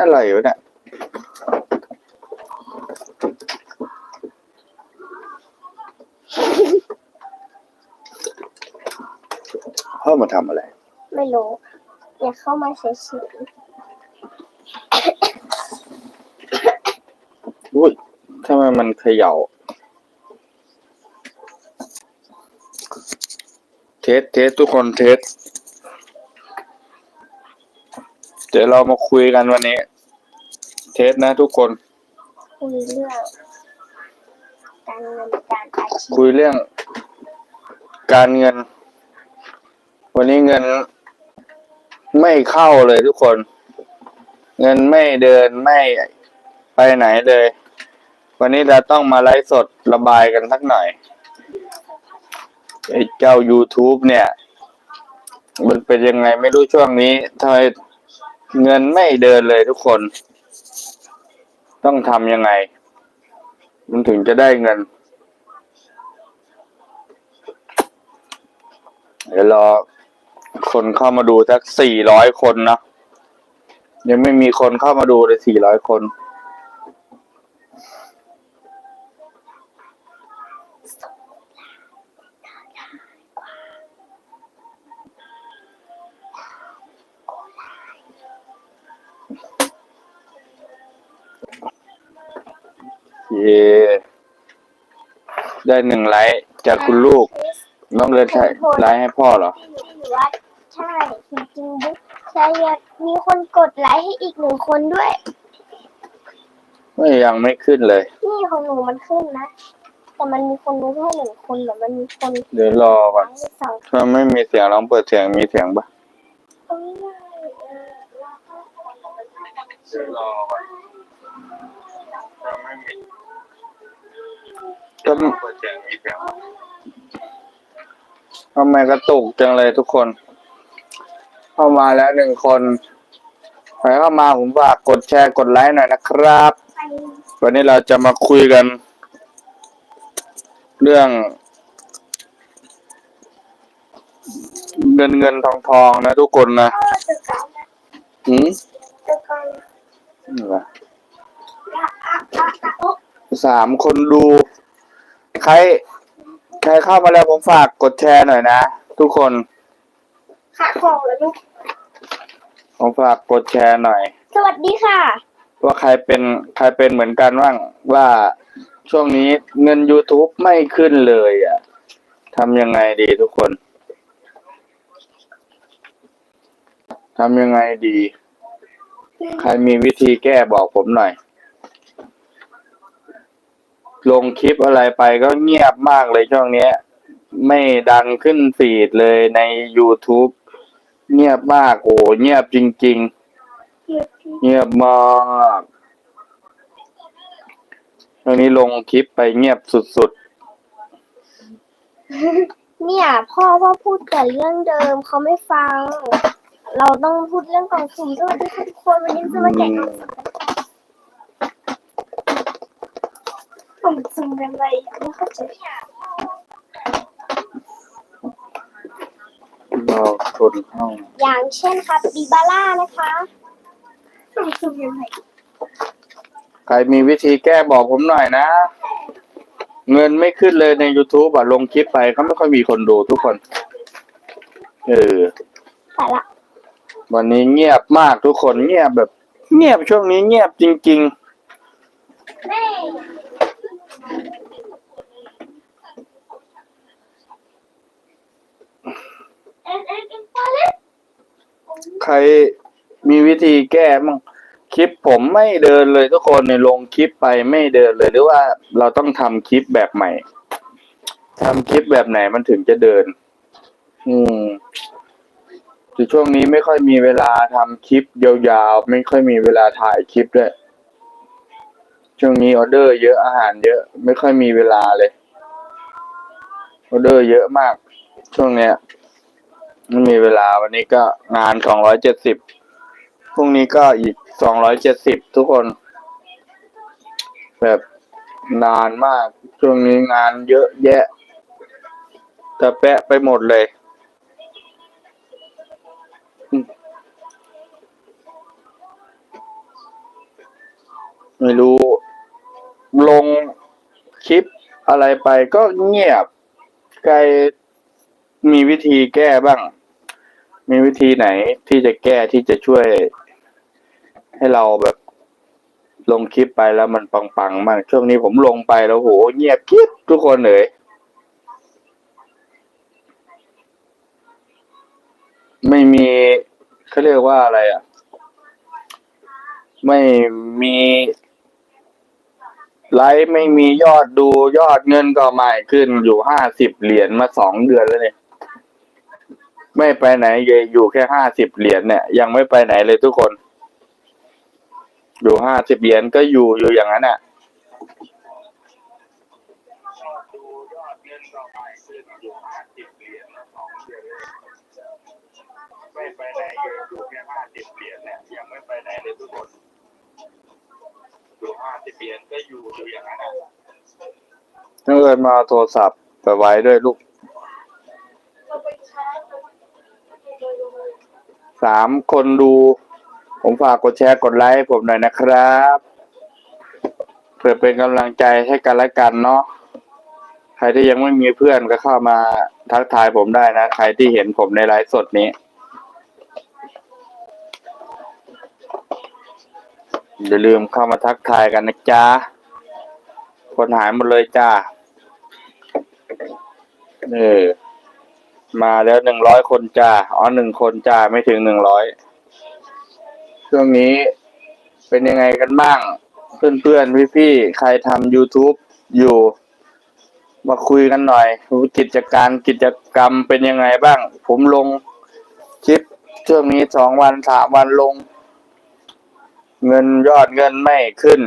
อะไรวะเนี่ยเข้ามาทำอะไร ไม่รู้ อยากเข้ามาเฉยอุ้ยทำไมมันเขย่า เทส เทส ทุกคนเทส เดี๋ยวเรามาคุยกันวันนี้ เทสนะทุกคนๆคุยเรื่องการเงินการอาชีพคุยเรื่อง การเงิน วันนี้เงิน ไม่เข้าเลยทุกคน เงินไม่เดินไม่ไปไหนเลย วันนี้เราต้องมาไลฟ์สดระบายกันสักหน่อยไอ้เจ้า YouTube เนี่ย มันเป็นยังไงไม่รู้ช่วงนี้ทำไม เงินไม่เดินเลยทุกคน ต้องทำยังไง มันถึงจะได้เงิน เดี๋ยวรอคนเข้ามาดูสักสี่ร้อยคนนะยังไม่มีคนเข้ามาดูเลยสี่ร้อยคน เย่ได้หนึ่งไลค์จากคุณลูก น้องเลิศใช่ไลค์ให้พ่อเหรอหรือว่าใช่จริงๆบุ๊กใช่อยากมีคนกดไลค์ให้อีกหนึ่งคนด้วย ไม่ยังไม่ขึ้นเลย นี่ของหนูมันขึ้นนะ แต่มันมีคนดูแค่หนึ่งคนหรือมันมีคนเดี๋ยวรอก่อนไลค์สองถ้าไม่มีเสียงลองเปิดเสียงมีเสียงปะคนไม่ได้เออเดี๋ยวรอก่อนถ้าไม่มี ถ้าเปิดเสียงมีเสียงทำไมกระตุกจังเลยทุกคน เข้ามาแล้วหนึ่งคนใครเข้ามาผมฝากกดแชร์กดไลค์หน่อยนะครับ วันนี้เราจะมาคุยกัน เรื่อง เงินเงินทองทองนะทุกคนนะอืมจะกลับนี่วะอะอะอะอะโอ๊ะสามคนดู ใคร ใครเข้ามาแล้วผมฝากกดแชร์หน่อยนะ ทุกคนขาของแล้วลูก ผมฝากกดแชร์หน่อย สวัสดีค่ะ ว่าใครเป็นใครเป็นเหมือนกันบ้างว่าช่วงนี้เงิน YouTube ไม่ขึ้นเลยอะทำยังไงดีทุกคนทำยังไงดี ใครมีวิธีแก้บอกผมหน่อย ลงคลิปอะไรไปก็เงียบมากเลยช่วงเนี้ย ไม่ดังขึ้นฟีดเลยใน YouTube เงียบมากโอ้เงียบจริง ๆ เงียบมากตอนนี้ลงคลิปไปเงียบสุดเนี่ย พ่อพ่อพูดแต่เรื่องเดิมเขาไม่ฟัง เราต้องพูดเรื่องกล่องสุ่มสวัสดีค่ะทุกคนวันนี้จะมาแกะกล่องสุ่มกัน ค่ะกล่องสุ่มเป็นอะไรอะไม่เข้าใจๆรอคนเข้าอย่างเช่นครับดีบาร่านะคะกล่องสุ่มยังไงใครมีวิธีแก้บอกผมหน่อยนะ เงินไม่ขึ้นเลยใน YouTube อะลงคลิปไปก็ไม่ค่อยมีคนดูทุกคน เออแต่ละวันนี้เงียบมากทุกคนเงียบแบบ เงียบช่วงนี้เงียบจริงแม่ ๆ ใครมีวิธีแก้มั่งคลิปผมไม่เดินเลยทุกคนในลงคลิปไปไม่เดินเลยหรือว่าเราต้องทำคลิปแบบใหม่ทำคลิปแบบไหนมันถึงจะเดิน อืมคือช่วงนี้ไม่ค่อยมีเวลาทำคลิปยาวๆ ไม่ค่อยมีเวลาถ่ายคลิปด้วย ช่วงนี้ออเดอร์เยอะอาหารเยอะ ไม่ค่อยมีเวลาเลย ออเดอร์เยอะมาก ช่วงเนี้ย ไม่มีเวลาวันนี้ก็งานสองร้อยเจ็ดสิบพรุ่งนี้ก็อีกสองร้อยเจ็ดสิบทุกคน แบบนานมาก ช่วงนี้งานเยอะแยะแต่แปะไปหมดเลยไม่รู้ ลงคลิปอะไรไปก็เงียบ ใครมีวิธีแก้บ้าง มีวิธีไหนที่จะแก้ที่จะช่วย ให้เราแบบลงคลิปไปแล้วมันปังๆมาก ช่วงนี้ผมลงไปแล้วโหเงียบคลิปทุกคนเลยไม่มีเขาเรียกว่าอะไรอะ ไม่มีไลฟ์ไม่มียอดดูยอดเงินก็ไม่ขึ้นอยู่ห้าสิบเหรียญมาสองเดือนแล้วเนี่ย ไม่ไปไหนเลยอยู่แค่ห้าสิบเหรียญเนี่ย ยังไม่ไปไหนเลยทุกคน อยู่ห้าสิบเหรียญก็อยู่อยู่อย่างนั้นอะไม่ไปไหนเลยอยู่แค่ห้าสิบเหรียญเนี่ยยังไม่ไปไหนเลยทุกคนอยู่ห้าสิบเหรียญก็อยู่อยู่อย่างนั้นอะถ้าเกิดมาเอาโทรศัพท์ไปไว้ด้วยลูก สามคนดู ผมฝากกดแชร์กดไลค์ผมหน่อยนะครับ เพื่อเป็นกำลังใจให้กันและกันเนาะใครที่ยังไม่มีเพื่อนก็เข้ามาทักทายผมได้นะ ใครที่เห็นผมในไลฟ์สดนี้ อย่าลืมเข้ามาทักทายกันนะจ๊ะ คนหายหมดเลยจ้าเออ มาแล้วหนึ่งร้อยคนจ้าอ๋อหนึ่งคนจ้าไม่ถึงหนึ่งร้อยช่วงนี้เป็นยังไงกันบ้าง เพื่อนๆพี่ๆใครทำ YouTube อยู่ มาคุยกันหน่อยกิจการกิจกรรมเป็นยังไงบ้าง ผมลงคลิปช่วงนี้สองวันสามวันลง เงินยอดเงินไม่ขึ้น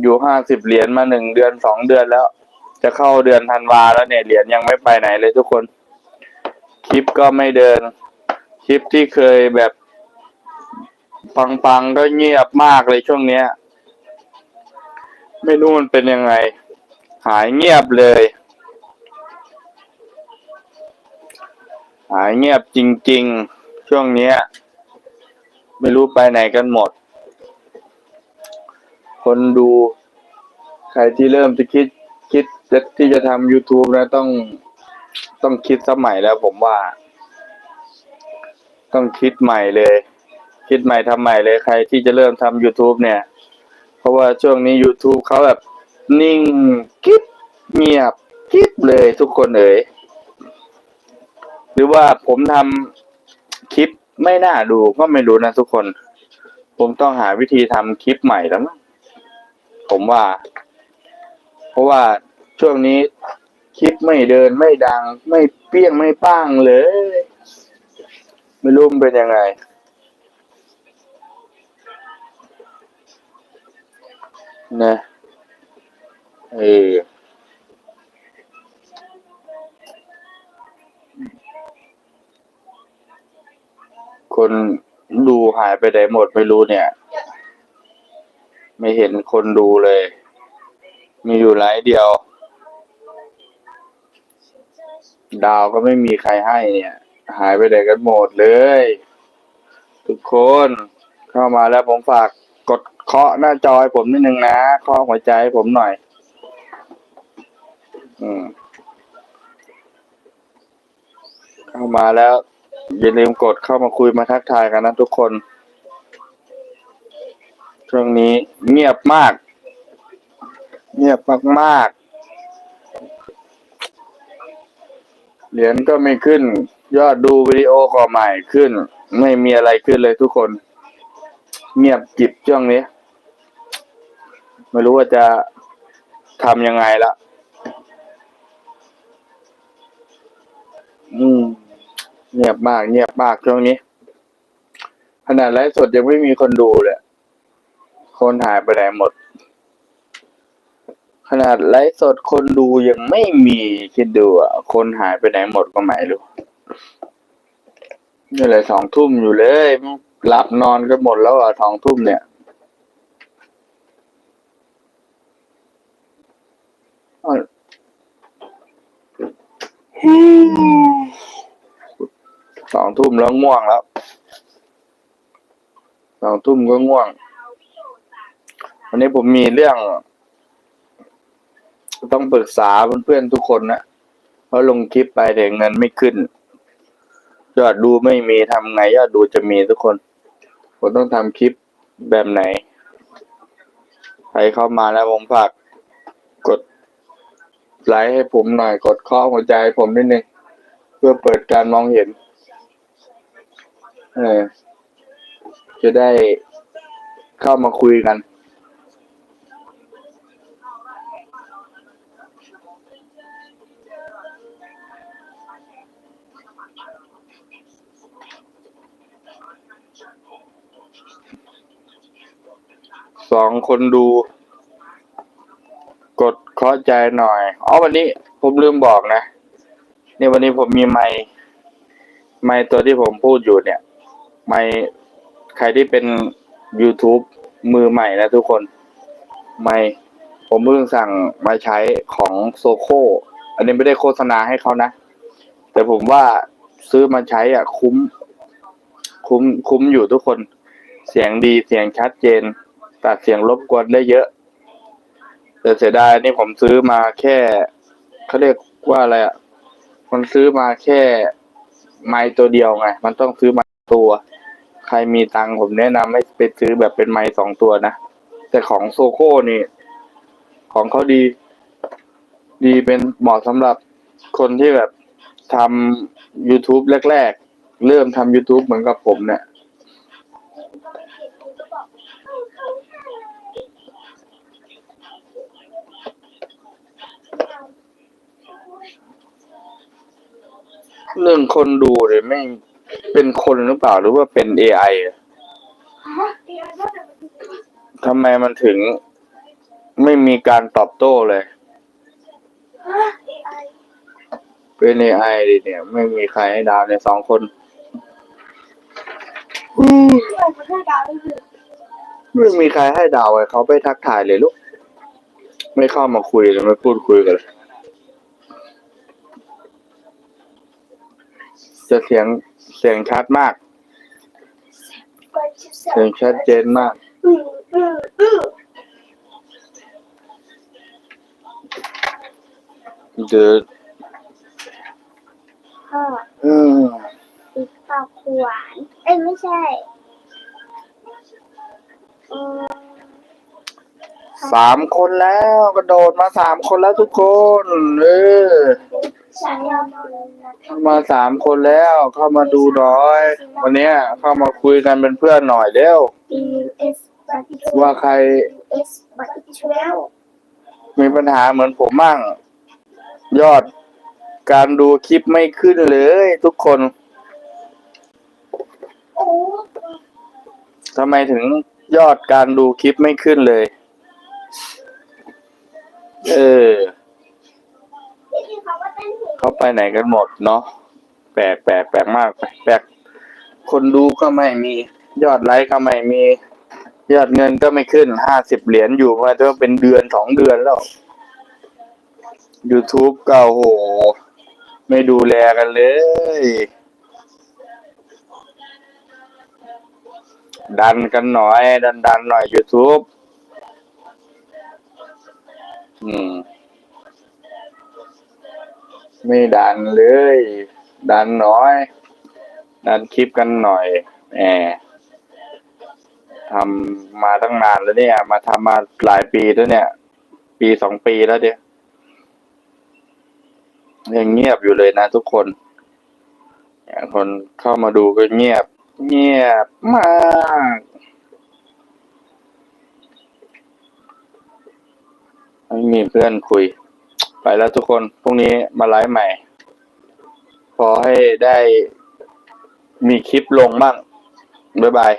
อยู่ห้าสิบเหรียญมาหนึ่งเดือนสองเดือนแล้ว จะเข้าเดือนธันวาแล้วเนี่ยเหรียญยังไม่ไปไหนเลยทุกคน คลิปก็ไม่เดิน คลิปที่เคยแบบปังๆก็เงียบมากเลยช่วงเนี้ย ไม่รู้มันเป็นยังไง หายเงียบเลย หายเงียบจริง ๆ ช่วงเนี้ย ไม่รู้ไปไหนกันหมด คนดู ใครที่เริ่มจะคิดคิดที่จะทำ YouTube นะต้อง ต้องคิดสมัยแล้วผมว่า ต้องคิดใหม่เลย คิดใหม่ทำใหม่เลยใครที่จะเริ่มทำ YouTube เนี่ย เพราะว่าช่วงนี้ YouTube เขาแบบนิ่งกิ๊บเงียบกิ๊บเลยทุกคนเอ๋ยหรือว่าผมทำคลิปไม่น่าดูก็ไม่รู้นะทุกคน ผมต้องหาวิธีทำคลิปใหม่แล้วมั้งผมว่า เพราะว่าช่วงนี้ คลิปไม่เดินไม่ดัง ไม่เปี้ยงไม่ป้างเลย ไม่รู้มันเป็นยังไง นะเออคนดูหายไปไหนหมดไม่รู้เนี่ย ไม่เห็นคนดูเลย มีอยู่ไลฟ์เดียว ดาวก็ไม่มีใครให้เนี่ย หายไปไหนกันหมดเลย ทุกคนเข้ามาแล้วผมฝากกดเคาะหน้าจอให้ผมนิดนึงนะเคาะหัวใจให้ผมหน่อย อืม เข้ามาแล้ว อย่าลืมกดเข้ามาคุยมาทักทายกันนะทุกคนช่วงนี้เงียบมาก เงียบมากๆ เหรียญก็ไม่ขึ้น ยอดดูวิดีโอก็ใหม่ขึ้น ไม่มีอะไรขึ้นเลยทุกคน เงียบกิบช่วงนี้ ไม่รู้ว่าจะทำยังไงละอืม เงียบมาก เงียบมากช่วงนี้ ขนาดไลฟ์สดยังไม่มีคนดูเลย คนหายไปไหนหมด ขนาดไลฟ์สดคนดูยังไม่มีคิดดูอะ คนหายไปไหนหมดก็ไม่รู้นี่เลยสองทุ่มอยู่เลย หลับนอนกันหมดแล้วอะสองทุ่มเนี่ยสองทุ่มแล้วง่วงแล้วสองทุ่มก็ง่วง วันนี้ผมมีเรื่อง ต้องปรึกษาเพื่อนๆทุกคนนะเพราะลงคลิปไปแต่เงินไม่ขึ้น ยอดดูไม่มีทำไงยอดดูจะมีทุกคนผมต้องทำคลิปแบบไหน ใครเข้ามาแล้วผมฝากกดไลค์ให้ผมหน่อย กดข้อหัวใจผมนิดนึง เพื่อเปิดการมองเห็น เออ จะได้เข้ามาคุยกัน สองคนดู กดเคาะใจหน่อยอ๋อวันนี้ผมลืมบอกนะเนี่ยวันนี้ผมมีไมค์ไมค์ตัวที่ผมพูดอยู่เนี่ย ไมค์ใครที่เป็น YouTube มือใหม่นะทุกคน ไมค์ผมเพิ่งสั่งมาใช้ของโซโคอันนี้ไม่ได้โฆษณาให้เขานะ แต่ผมว่าซื้อมาใช้อะคุ้ม คุ้มคุ้มอยู่ทุกคน เสียงดีเสียงชัดเจนัดเสียงรบกวนได้เยอะ แต่เสียดายนี่ผมซื้อมาแค่เขาเรียกว่าอะไรอะมันซื้อมาแค่ไม้ตัวเดียวไง มันต้องซื้อมาตัว ใครมีตังค์ผมแนะนำให้ไปซื้อแบบเป็นไม้สองตัวนะ แต่ของโซโค่นี่ ของเขาดี ดีเป็นเหมาะสำหรับคนที่แบบทำ YouTube แรก ๆ เริ่มทำ YouTube เหมือนกับผมเนี่ย เรื่องคนดูเนี่ยไม่เป็นคนหรือเปล่าหรือว่าเป็น AI อทำไมมันถึงไม่มีการตอบโต้เลย เป็น AI ดิเนี่ย ไม่มีใครให้ดาวในสองคนไม่มีใครให้ดาวเลยเขาไปทักทายเลยลูก ไม่เข้ามาคุยเลยไม่พูดคุยกันเลย จะเสียงเสียงชัดมาก เสียงชัดเจนมาก เดือดพ่อเอออีกปากหวาน เอ้ยไม่ใช่อืมสามคนแล้วกระโดดมาสามคนแล้วทุกคน เออฉันยอม เลยนะเข้ามาสามคนแล้วเข้ามาดูหน่อย วันเนี้ยเข้ามาคุยกันเป็นเพื่อนหน่อยเร็ว E S บัตรว่าใคร S บัตรเทรลมีปัญหาเหมือนผมมั่ง ยอดการดูคลิปไม่ขึ้นเลยทุกคนโอ้ทำไมถึงยอดการดูคลิปไม่ขึ้นเลย เออที่จริง เขาไปไหนกันหมดเนาะแปลกแปลกแปลกมากแปลกคนดูก็ไม่มียอดไลค์ก็ไม่มี ยอดเงินก็ไม่ขึ้นห้าสิบเหรียญอยู่มาจะเป็นเดือนสองเดือนแล้ว YouTube ก็โอ้โหไม่ดูแลกันเลย ดันกันหน่อย ดันดันหน่อย YouTube อืม ไม่ดันเลย ดันน้อย ดันคลิปกันหน่อยแหมทำมาตั้งนานแล้วเนี่ย มาทำมาหลายปีแล้วเนี่ย ปีสองปีแล้วเดียยังเงียบอยู่เลยนะทุกคนคนเข้ามาดูก็เงียบ เงียบมากไม่มีเพื่อนคุย ไปแล้วทุกคนพรุ่งนี้มาไลฟ์ใหม่พอให้ได้มีคลิปลงบ้างบ๊ายบาย